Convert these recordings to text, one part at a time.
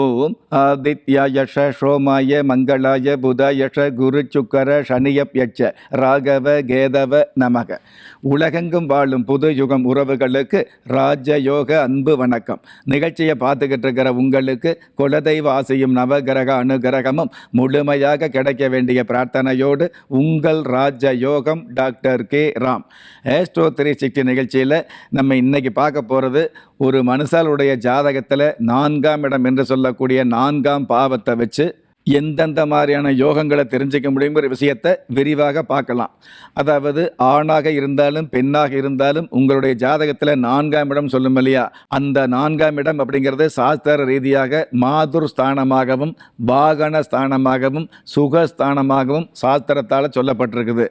ஓம் ஆதித்யாயஷ சோமாய மங்களாய புதாயஷ குரு சுக்கர சனியப்யட்ச ராகவ கேதவ நமக. உலகெங்கும் வாழும் புது யுகம் உறவுகளுக்கு ராஜயோக அன்பு வணக்கம். நிகழ்ச்சியை பார்த்துக்கிட்டு இருக்கிற உங்களுக்கு குலதெய்வ ஆசையும் நவகிரக அனுகிரகமும் முழுமையாக கிடைக்க வேண்டிய பிரார்த்தனையோடு உங்கள் ராஜயோகம் doctor K Ram. Astro three sixty நிகழ்ச்சியில் நம்ம இன்னைக்கு பார்க்க போகிறது ஒரு மனுஷாலுடைய ஜாதகத்தில் நான்காம் இடம் என்று சொல்லக்கூடிய நான்காம் பாவத்தை வச்சு எந்தெந்த மாதிரியான யோகங்களை தெரிஞ்சுக்க முடியுங்கிற விஷயத்தை விரிவாக பார்க்கலாம். அதாவது ஆணாக இருந்தாலும் பெண்ணாக இருந்தாலும் உங்களுடைய ஜாதகத்தில் நான்காம் இடம் சொல்லும் இல்லையா? அந்த நான்காம் இடம் அப்படிங்கிறது சாஸ்திர ரீதியாக மாதுர் ஸ்தானமாகவும் வாகன ஸ்தானமாகவும் சுகஸ்தானமாகவும் சாஸ்திரத்தால் சொல்லப்பட்டிருக்குது.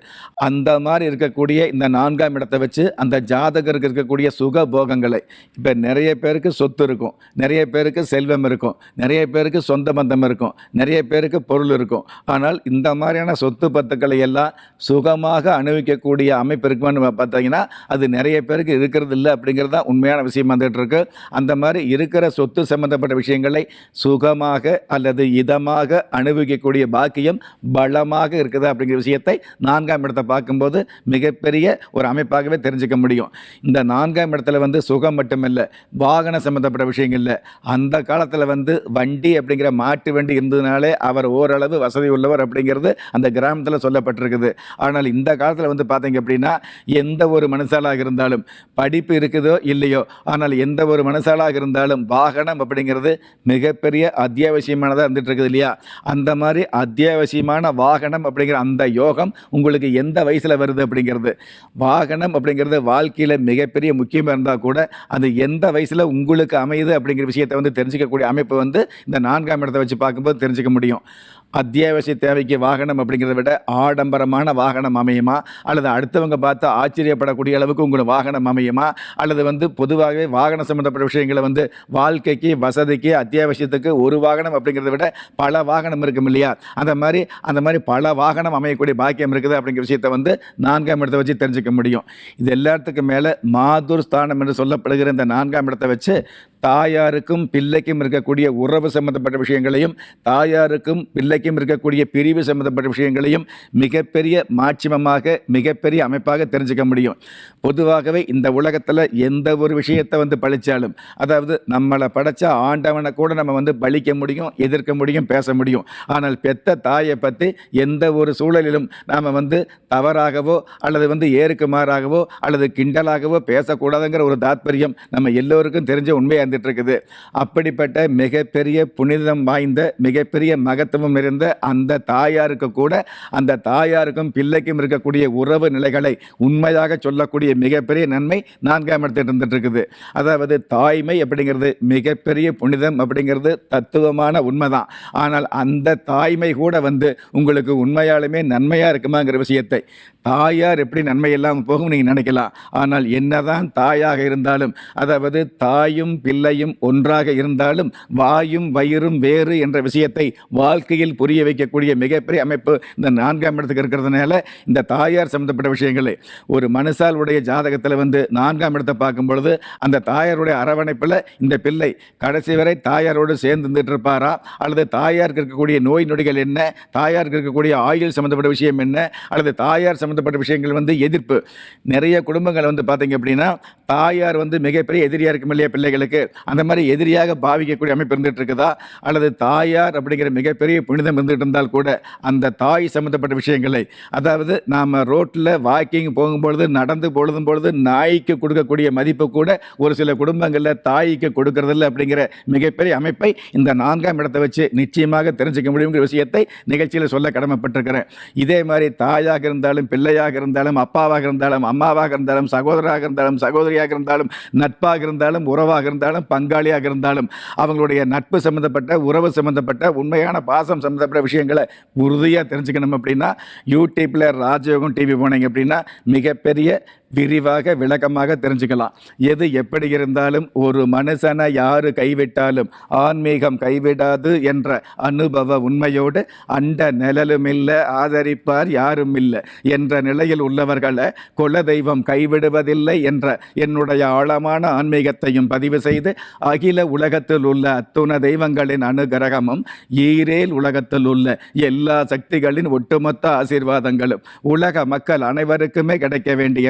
அந்த மாதிரி இருக்கக்கூடிய இந்த நான்காம் இடத்தை வச்சு அந்த ஜாதகருக்கு இருக்கக்கூடிய சுக போகங்களை இப்போ நிறைய பேருக்கு சொத்து இருக்கும் நிறைய பேருக்கு செல்வம் இருக்கும் நிறைய பேருக்கு சொந்த பந்தம் இருக்கும் நிறைய பேருக்கு பொருள் இருக்கும். ஆனால் இந்த மாதிரியான சொத்து பத்துக்களை எல்லாம் சுகமாக அனுபவிக்கக்கூடிய அமைப்பு இருக்குமான்னு பார்த்தீங்கன்னா அது நிறைய பேருக்கு இருக்கிறது இல்லை அப்படிங்கிறது தான் உண்மையான விஷயம் வந்துட்டு இருக்கு. அந்த மாதிரி இருக்கிற சொத்து சம்பந்தப்பட்ட விஷயங்களை சுகமாக அல்லது இதமாக அனுபவிக்கக்கூடிய பாக்கியம் பலமாக இருக்குது அப்படிங்கிற விஷயத்தை நான்காம் இடத்தை பார்க்கும்போது மிகப்பெரிய ஒரு அமைப்பாகவே தெரிஞ்சுக்க முடியும். இந்த நான்காம் இடத்துல வந்து சுகம் மட்டுமில்லை வாகன சம்பந்தப்பட்ட இல்லை. அந்த காலத்தில் வந்து வண்டி அப்படிங்கிற மாட்டு வண்டி இருந்ததுனாலே அவர் ஓரளவு வசதி உள்ளவர் அப்படிங்கிறது அந்த கிராமத்தில் சொல்லப்பட்டிருக்குது. ஆனால் இந்த காலத்தில் வந்து பார்த்தீங்க அப்படின்னா எந்த ஒரு மனுஷாலாக இருந்தாலும் படிப்பு இருக்குதோ இல்லையோ ஆனால் எந்த ஒரு மனுஷாலாக இருந்தாலும் வாகனம் அப்படிங்கிறது மிகப்பெரிய அத்தியாவசியமானதாக இருந்துட்டு இருக்குது இல்லையா? அந்த மாதிரி அத்தியாவசியமான வாகனம் அப்படிங்கிற அந்த யோகம் உங்களுக்கு எந்த வயசில் வருது அப்படிங்கிறது? வாகனம் அப்படிங்கிறது வாழ்க்கையில் மிகப்பெரிய முக்கியமாக இருந்தால் கூட அது எந்த வயசில் உங்களுக்கு அமையுது அப்படிங்கிற விஷயத்தை வந்து தெரிஞ்சுக்கக்கூடிய அமைப்பு வந்து இந்த நான்காம் இடத்தை வச்சு பார்க்கும்போது தெரிஞ்சுக்க முடியும். முடியும். அத்தியாவசிய தேவைக்கு வாகனம் அப்படிங்கிறத விட ஆடம்பரமான வாகனம் அமையுமா? அல்லது அடுத்தவங்க பார்த்து ஆச்சரியப்படக்கூடிய அளவுக்கு உங்களுக்கு வாகனம் அமையுமா? அல்லது வந்து பொதுவாகவே வாகனம் சம்மந்தப்பட்ட விஷயங்களை வந்து வாழ்க்கைக்கு வசதிக்கு அத்தியாவசியத்துக்கு ஒரு வாகனம் அப்படிங்கிறத விட பல வாகனம் இருக்கும் இல்லையா? அந்த மாதிரி அந்த மாதிரி பல வாகனம் அமையக்கூடிய பாக்கியம் இருக்குது அப்படிங்கிற விஷயத்தை வந்து நான்காம் இடத்தை வச்சு தெரிஞ்சுக்க முடியும். இது எல்லாத்துக்கும் மேலே மாதுர் ஸ்தானம் என்று சொல்லப்படுகிற இந்த நான்காம் இடத்தை வச்சு தாயாருக்கும் பிள்ளைக்கும் இருக்கக்கூடிய உறவு சம்பந்தப்பட்ட விஷயங்களையும் தாயாருக்கும் பிள்ளைக்கும் இருக்கக்கூடிய பிரிவு சம்பந்தப்பட்ட விஷயங்களையும் மிகப்பெரிய மாட்சிமமாக மிகப்பெரிய அமைப்பாக தெரிஞ்சுக்க முடியும். பொதுவாகவே இந்த உலகத்தில் எந்த ஒரு விஷயத்தை வந்து பழிச்சாலும் அதாவது நம்மளை படைச்ச ஆண்டவனை கூட நம்ம வந்து பலிக்க முடியும் எதிர்க்க முடியும் பேச முடியும். ஆனால் பெத்த தாயை பற்றி எந்த ஒரு சூழலிலும் நாம் வந்து தவறாகவோ அல்லது வந்து ஏறுக்குமாறாகவோ அல்லது கிண்டலாகவோ பேசக்கூடாதுங்கிற ஒரு தாத்பரியம் நம்ம எல்லோருக்கும் தெரிஞ்ச உண்மையாக இருந்துட்டு இருக்குது அப்படிப்பட்ட மிகப்பெரிய புனிதம் வாய்ந்த மிகப்பெரிய மகத்துவம் இருந்த அந்த தாயாருக்கு கூட அந்த தாயாருக்கும் பிள்ளைக்கும் இருக்கக்கூடிய உறவு நிலைகளை உண்மையாக சொல்லக்கூடிய மிகப்பெரிய நன்மை நான்காம் இடத்தில் இருந்துட்டு இருக்குது அதாவது தாய்மை அப்படிங்கிறது மிகப்பெரிய புனிதம் அப்படிங்கிறது தத்துவமான உண்மைதான். ஆனால் அந்த தாய்மை கூட வந்து உங்களுக்கு உண்மையாலுமே நன்மையாக இருக்குமாங்கிற விஷயத்தை தாயார் எப்படி நன்மை இல்லாமல் போகும் நீங்கள் நினைக்கலாம். ஆனால் என்னதான் தாயாக இருந்தாலும் அதாவது தாயும் பிள்ளையும் ஒன்றாக இருந்தாலும் வாயும் வயிறும் வேறு என்ற விஷயத்தை வாழ்க்கையில் புரிய வைக்கக்கூடிய மிகப்பெரிய அமைப்பு இந்த நான்காம் இடத்துக்கு இருக்கிறதுனால இந்த தாயார் சம்பந்தப்பட்ட விஷயங்களை. ஒரு மனுஷால் உடைய ஜாதகத்தில் வந்து நான்காம் இடத்தை பார்க்கும் பொழுது அந்த தாயாருடைய அரவணைப்பில் இந்த பிள்ளை கடைசி வரை தாயாரோடு சேர்ந்து இருந்துட்டு இருப்பாரா? அல்லது தாயாருக்கு இருக்கக்கூடிய நோய் நொடிகள் என்ன? தாயாருக்கு இருக்கக்கூடிய ஆயுள் சம்மந்தப்பட்ட விஷயம் என்ன? அல்லது தாயார் சம்மந்தப்பட்ட விஷயங்கள் வந்து எதிர்ப்பு. நிறைய குடும்பங்கள் வந்து பார்த்தீங்க அப்படின்னா தாயார் வந்து மிகப்பெரிய எதிரியாக இருக்கும் இல்லையா பிள்ளைகளுக்கு? அந்த மாதிரி எதிரியாக பாவிக்கக்கூடிய அமைப்பு இருந்துட்டு இருக்குதா அல்லது தாயார் அப்படிங்கிற மிகப்பெரிய புனிதம் இருந்துட்டு இருந்தால் கூட அந்த தாய் சம்மந்தப்பட்ட விஷயங்களை அதாவது நாம் ரோட்டில் வாக்கிங் போகும்பொழுது நடந்து பொழுதும் பொழுது நாய்க்கு கொடுக்கக்கூடிய மதிப்பு கூட ஒரு சில குடும்பங்களில் தாய்க்கு கொடுக்கறதில்ல அப்படிங்கிற மிகப்பெரிய அமைப்பை இந்த நான்காம் இடத்தை வச்சு நிச்சயமாக தெரிஞ்சுக்க முடியுங்கிற விஷயத்தை நிகழ்ச்சியில் சொல்ல கடமைப்பட்டிருக்கிறேன். இதே மாதிரி தாயாக இருந்தாலும் பிள்ளையாக இருந்தாலும் அப்பாவாக இருந்தாலும் அம்மாவாக இருந்தாலும் சகோதராக இருந்தாலும் சகோதரியாக இருந்தாலும் நட்பாக இருந்தாலும் உறவாக இருந்தாலும் பங்காளியாக இருந்தாலும் அவங்களுடைய நட்பு சம்மந்தப்பட்ட உறவு சம்மந்தப்பட்ட உண்மையான பாசம் சம்மந்தப்பட்ட விஷயங்களை உறுதியாக தெரிஞ்சுக்கணும் அப்படின்னா யூடியூப்பில் ராஜயோகம் டிவி போனீங்க அப்படின்னா மிகப்பெரிய விரிவாக விளக்கமாக தெரிஞ்சுக்கலாம். எது எப்படி இருந்தாலும் ஒரு மனுஷனை யாரு கைவிட்டாலும் ஆன்மீகம் கைவிடாது என்ற அனுபவ உண்மையோடு அண்ட நிழலும் இல்லை ஆதரிப்பார் யாரும் இல்லை என்ற நிலையில் உள்ளவர்களை குலதெய்வம் கைவிடுவதில்லை என்ற என்னுடைய ஆழமான ஆன்மீகத்தையும் பதிவு செய்து அகில உலகத்தில் உள்ள அத்துண தெய்வங்களின் அனுகிரகமும் ஈரேல் உலகத்தில் உள்ள எல்லா சக்திகளின் ஒட்டுமொத்த ஆசீர்வாதங்களும் உலக மக்கள் அனைவருக்குமே கிடைக்க வேண்டிய